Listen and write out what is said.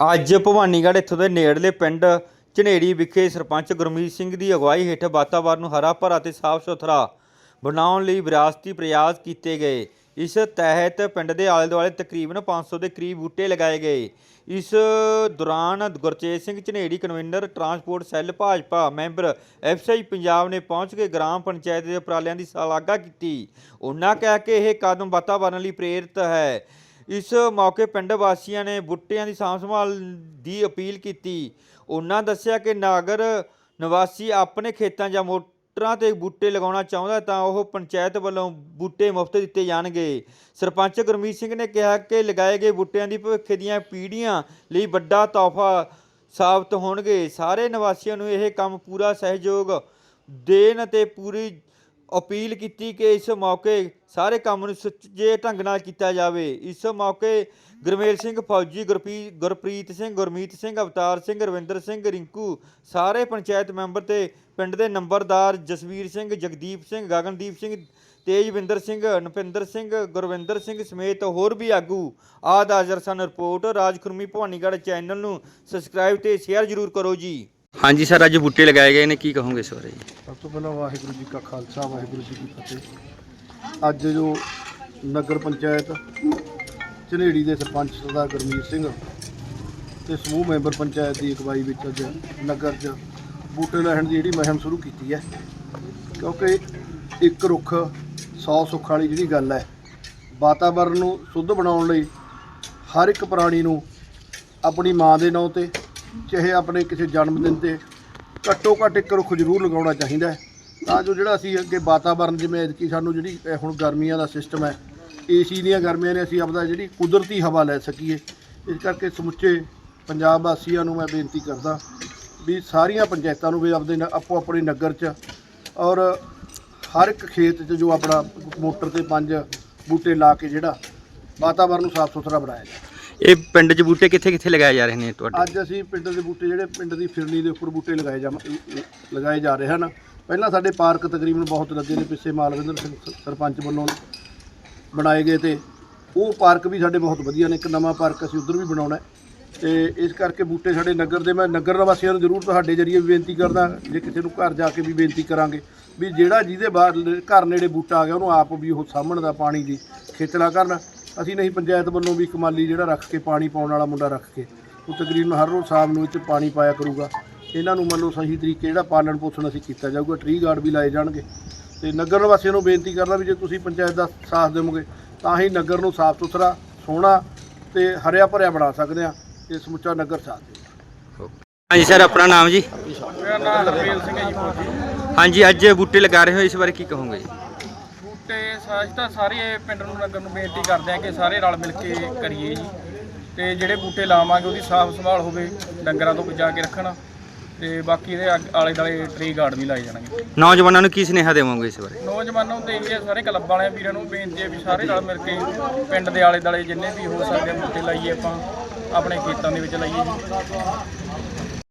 ਅੱਜ ਭਵਾਨੀਗੜ੍ਹ ਇੱਥੋਂ ਦੇ ਨੇੜਲੇ ਪਿੰਡ ਝਨੇੜੀ ਵਿਖੇ ਸਰਪੰਚ ਗੁਰਮੀਤ ਸਿੰਘ ਦੀ ਅਗਵਾਈ ਹੇਠ ਵਾਤਾਵਰਨ ਨੂੰ ਹਰਾ ਭਰਾ ਤੇ ਸਾਫ਼ ਸੁਥਰਾ ਬਣਾਉਣ ਲਈ ਵਿਰਾਸਤੀ ਪ੍ਰਯਾਸ ਕੀਤੇ ਗਏ। ਇਸ ਤਹਿਤ ਪਿੰਡ ਦੇ ਆਲੇ ਦੁਆਲੇ ਤਕਰੀਬਨ 500 ਦੇ ਕਰੀਬ ਬੂਟੇ ਲਗਾਏ ਗਏ। ਇਸ ਦੌਰਾਨ Gurchet Singh Jhaneri convener transport cell Bhajpa member FCI Punjab ਨੇ ਪਹੁੰਚ ਕੇ ਗ੍ਰਾਮ ਪੰਚਾਇਤ ਦੇ ਉਪਰਾਲਿਆਂ ਦੀ ਸ਼ਲਾਘਾ ਕੀਤੀ। ਉਹਨਾਂ ਕਿਹਾ ਕਿ ਇਹ ਕਦਮ ਵਾਤਾਵਰਨ ਲਈ ਪ੍ਰੇਰਿਤ ਹੈ। ਇਸ ਮੌਕੇ ਪਿੰਡ ਵਾਸੀਆਂ ਨੇ ਬੂਟਿਆਂ ਦੀ ਸਾਂਭ ਸੰਭਾਲ ਦੀ ਅਪੀਲ ਕੀਤੀ। ਉਹਨਾਂ ਦੱਸਿਆ ਕਿ ਨਾਗਰ ਨਿਵਾਸੀ ਆਪਣੇ ਖੇਤਾਂ ਜਾਂ ਮੋਟਰਾਂ ਤੇ ਬੂਟੇ ਲਗਾਉਣਾ ਚਾਹੁੰਦਾ ਤਾਂ ਉਹ ਪੰਚਾਇਤ ਵੱਲੋਂ ਬੂਟੇ ਮੁਫਤ ਦਿੱਤੇ ਜਾਣਗੇ। ਸਰਪੰਚ ਗੁਰਮੀਤ ਸਿੰਘ ਨੇ ਕਿਹਾ ਕਿ ਲਗਾਏ ਗਏ ਬੂਟਿਆਂ ਦੀ ਭਵਿੱਖ ਦੀਆਂ ਪੀੜ੍ਹੀਆਂ ਲਈ ਵੱਡਾ ਤੋਹਫਾ ਸਾਬਤ ਹੋਣਗੇ। ਸਾਰੇ ਨਿਵਾਸੀਆਂ ਨੂੰ ਇਹ ਕੰਮ ਪੂਰਾ ਸਹਿਯੋਗ ਦੇਣ ਅਤੇ ਪੂਰੀ ਅਪੀਲ ਕੀਤੀ ਕਿ ਇਸ ਮੌਕੇ ਸਾਰੇ ਕੰਮ ਨੂੰ ਸੁਚੱਜੇ ਢੰਗ ਨਾਲ ਕੀਤਾ ਜਾਵੇ। ਇਸ ਮੌਕੇ ਗੁਰਮੇਲ ਸਿੰਘ ਫੌਜੀ, ਗੁਰਪੀ- ਗੁਰਪ੍ਰੀਤ ਸਿੰਘ, ਗੁਰਮੀਤ ਸਿੰਘ, ਅਵਤਾਰ ਸਿੰਘ, ਰਵਿੰਦਰ ਸਿੰਘ, ਰਿੰਕੂ, ਸਾਰੇ ਪੰਚਾਇਤ ਮੈਂਬਰ ਤੇ ਪਿੰਡ ਦੇ ਨੰਬਰਦਾਰ ਜਸਵੀਰ ਸਿੰਘ, ਜਗਦੀਪ ਸਿੰਘ, ਗਗਨਦੀਪ ਸਿੰਘ, ਤੇਜਵਿੰਦਰ ਸਿੰਘ, ਨਪਿੰਦਰ ਸਿੰਘ, ਗੁਰਵਿੰਦਰ ਸਿੰਘ ਸਮੇਤ ਹੋਰ ਵੀ ਆਗੂ ਆਦ ਹਾਜ਼ਰ ਸਨ। ਰਿਪੋਰਟ ਰਾਜ ਖੁਰਮੀ ਭਵਾਨੀਗੜ੍ਹ ਚੈਨਲ ਨੂੰ ਸਬਸਕ੍ਰਾਈਬ ਤੇ ਸ਼ੇਅਰ ਜ਼ਰੂਰ ਕਰੋ ਜੀ। ਹਾਂਜੀ ਸਰ, ਅੱਜ ਬੂਟੇ ਲਗਾਏ ਗਏ ਨੇ। ਕੀ ਕਹੋਗੇ ਇਸ ਬਾਰੇ? ਤੋਂ ਪਹਿਲਾਂ ਵਾਹਿਗੁਰੂ ਜੀ ਕਾ ਖਾਲਸਾ, ਵਾਹਿਗੁਰੂ ਜੀ ਕੀ ਫਤਿਹ। ਅੱਜ ਜੋ ਨਗਰ ਪੰਚਾਇਤ ਝਨੇੜੀ ਦੇ ਸਰਪੰਚ ਸਰਦਾਰ ਗੁਰਮੀਤ ਸਿੰਘ ਤੇ ਸਮੂਹ ਮੈਂਬਰ ਪੰਚਾਇਤ ਦੀ ਅਗਵਾਈ ਵਿੱਚ ਅੱਜ ਨਗਰ 'ਚ ਬੂਟੇ ਲਾਉਣ ਦੀ ਜਿਹੜੀ ਮੁਹਿੰਮ ਸ਼ੁਰੂ ਕੀਤੀ ਹੈ। ਕਿਉਂਕਿ ਇੱਕ ਰੁੱਖ 100 ਸੁੱਖ ਵਾਲੀ ਜਿਹੜੀ ਗੱਲ ਹੈ, ਵਾਤਾਵਰਨ ਨੂੰ ਸ਼ੁੱਧ ਬਣਾਉਣ ਲਈ ਹਰ ਇੱਕ ਪ੍ਰਾਣੀ ਨੂੰ ਆਪਣੀ ਮਾਂ ਦੇ ਨਾਂ ਤੇ, ਚਾਹੇ ਆਪਣੇ ਕਿਸੇ ਜਨਮ ਦਿਨ ਤੇ ਘੱਟੋ ਘੱਟ ਇੱਕ ਰੁੱਖ ਜ਼ਰੂਰ ਲਗਾਉਣਾ ਚਾਹੀਦਾ ਹੈ। ਤਾਂ ਜੋ ਜਿਹੜਾ ਅਸੀਂ ਅੱਗੇ ਵਾਤਾਵਰਨ ਜਿਵੇਂ ਕਿ ਸਾਨੂੰ ਜਿਹੜੀ ਇਹ ਹੁਣ ਗਰਮੀਆਂ ਦਾ ਸਿਸਟਮ ਹੈ ਏਸੀ ਦੀਆਂ ਗਰਮੀਆਂ ਨੇ ਅਸੀਂ ਆਪਦਾ ਜਿਹੜੀ ਕੁਦਰਤੀ ਹਵਾ ਲੈ ਸਕੀਏ। ਇਸ ਕਰਕੇ ਸਮੁੱਚੇ ਪੰਜਾਬ ਵਾਸੀਆਂ ਨੂੰ ਮੈਂ ਬੇਨਤੀ ਕਰਦਾ ਵੀ ਸਾਰੀਆਂ ਪੰਚਾਇਤਾਂ ਨੂੰ ਵੀ ਆਪਦੇ ਆਪੋ ਆਪਣੇ ਨਗਰ 'ਚ ਔਰ ਹਰ ਇੱਕ ਖੇਤ 'ਚ ਜੋ ਆਪਣਾ ਮੋਟਰ ਤੇ ਪੰਜ ਬੂਟੇ ਲਾ ਕੇ ਜਿਹੜਾ ਵਾਤਾਵਰਨ ਨੂੰ ਸਾਫ਼ ਸੁਥਰਾ ਬਣਾਇਆ ਜਾਵੇ। ਇਹ ਪਿੰਡ 'ਚ ਬੂਟੇ ਕਿੱਥੇ ਕਿੱਥੇ ਲਗਾਏ ਜਾ ਰਹੇ ਨੇ ਤੁਹਾਡੇ? ਅੱਜ ਅਸੀਂ ਪਿੰਡ ਦੇ ਬੂਟੇ ਜਿਹੜੇ ਪਿੰਡ ਦੀ ਫਿਰਨੀ ਦੇ ਉੱਪਰ ਬੂਟੇ ਲਗਾਏ ਜਾ ਲਗਾਏ ਜਾ ਰਹੇ ਹਨ। ਪਹਿਲਾਂ ਸਾਡੇ ਪਾਰਕ ਤਕਰੀਬਨ ਬਹੁਤ ਲੱਗੇ ਨੇ, ਪਿੱਛੇ ਮਾਲਵਿੰਦਰ ਸਿੰਘ ਸਰਪੰਚ ਵੱਲੋਂ ਬਣਾਏ ਗਏ ਤੇ ਉਹ ਪਾਰਕ ਵੀ ਸਾਡੇ ਬਹੁਤ ਵਧੀਆ ਨੇ, ਇੱਕ ਨਵਾਂ ਪਾਰਕ ਅਸੀਂ ਉਧਰ ਵੀ ਬਣਾਉਣਾ ਹੈ। ਤੇ ਇਸ ਕਰਕੇ ਬੂਟੇ ਸਾਡੇ ਨਗਰ ਦੇ, ਮੈਂ ਨਗਰ ਨਿਵਾਸੀਆਂ ਨੂੰ ਜ਼ਰੂਰ ਤੁਹਾਡੇ ਜਰੀਏ ਵੀ ਬੇਨਤੀ ਕਰਦਾ, ਜੇ ਕਿਸੇ ਨੂੰ ਘਰ ਜਾ ਕੇ ਵੀ ਬੇਨਤੀ ਕਰਾਂਗੇ ਵੀ ਜਿਹੜਾ ਜਿਹਦੇ ਬਾਹਰ ਘਰ ਨੇੜੇ ਬੂਟਾ ਆ ਗਿਆ, ਉਹਨੂੰ ਆਪ ਵੀ ਉਹ ਸਾਹਮਣ ਦਾ ਪਾਣੀ ਦੀ ਖੇਚਲਾ ਕਰਨ। ਅਸੀਂ ਨਹੀਂ ਪੰਚਾਇਤ ਵੱਲੋਂ ਵੀ ਕਮਾਲੀ ਜਿਹੜਾ ਰੱਖ ਕੇ ਪਾਣੀ ਪਾਉਣ ਵਾਲਾ ਮੁੰਡਾ ਰੱਖ ਕੇ ਉਹ ਤਕਰੀਬਨ ਹਰ ਰੋਜ਼ ਸ਼ਾਮ ਨੂੰ ਇਹ 'ਚ ਪਾਣੀ ਪਾਇਆ ਕਰੂਗਾ। ਇਹਨਾਂ ਨੂੰ ਮੰਨ ਲਓ ਸਹੀ ਤਰੀਕੇ ਜਿਹੜਾ ਪਾਲਣ ਪੋਸ਼ਣ ਅਸੀਂ ਕੀਤਾ ਜਾਊਗਾ ਟਰੀ ਗਾਰਡ ਵੀ ਲਾਏ ਜਾਣਗੇ। ਤੇ ਨਗਰ ਨਿਵਾਸੀਆਂ ਨੂੰ ਬੇਨਤੀ ਕਰਦਾ ਵੀ ਜੇ ਤੁਸੀਂ ਪੰਚਾਇਤ ਦਾ ਸਾਥ ਦੇਵੋਗੇ ਤਾਂ ਹੀ ਨਗਰ ਨੂੰ ਸਾਫ਼ ਸੁਥਰਾ ਸੋਹਣਾ ਤੇ ਹਰਿਆ ਭਰਿਆ ਬਣਾ ਸਕਦੇ ਆ ਇਹ ਸਮੁੱਚਾ ਨਗਰ ਸਾਥ ਦੇ ਹਾਂਜੀ ਸਰ ਆਪਣਾ ਨਾਮ ਜੀ? ਮੇਰਾ ਨਾਮ ਹਰਪ੍ਰੀਤ ਸਿੰਘ ਹੈ ਜੀ। ਹਾਂਜੀ ਅੱਜ ਬੂਟੇ ਲਗਾ ਰਹੇ ਹੋ ਇਸ ਬਾਰੇ ਕੀ ਕਹੋਗੇ? ਜੀ ਸਾਜ ਤਾਂ ਸਾਰੇ ਪਿੰਡ ਨੂੰ ਨਗਰ ਨੂੰ ਬੇਨਤੀ ਕਰਦੇ ਆ ਕਿ ਸਾਰੇ ਰਲ ਮਿਲ ਕੇ ਕਰੀਏ ਜੀ। ਤੇ ਜਿਹੜੇ ਬੂਟੇ ਲਾਵਾਂਗੇ ਉਹਦੀ ਸਾਫ਼ ਸੰਭਾਲ ਹੋਵੇ ਡੰਗਰਾਂ ਤੋਂ ਬਚਾ ਕੇ ਰੱਖਣ। ਤੇ ਬਾਕੀ ਇਹਦੇ ਆਗ- ਆਲੇ ਦਾਲੇ ਟਰੀ ਗਾਰਡ ਵੀ ਲਾਏ ਜਾਣਗੇ। ਨੌਜਵਾਨਾਂ ਨੂੰ ਕੀ ਸੁਨੇਹਾ ਦੇਵੋਗੇ ਇਸ ਬਾਰੇ? ਨੌਜਵਾਨਾਂ ਨੂੰ ਤੇ ਇਹ ਹੈ, ਸਾਰੇ ਕਲੱਬ ਵਾਲਿਆਂ ਵੀਰਾਂ ਨੂੰ ਬੇਨਤੀ ਹੈ ਵੀ ਸਾਰੇ ਰਲ ਮਿਲ ਕੇ ਪਿੰਡ ਦੇ ਆਲੇ ਦਾਲੇ ਜਿੰਨੇ ਵੀ ਹੋ ਸਕਦੇ ਆ ਬੂਟੇ ਲਾਈਏ ਆਪਾਂ ਆਪਣੇ ਖੇਤਾਂ ਦੇ ਵਿੱਚ ਲਾਈਏ ਜੀ।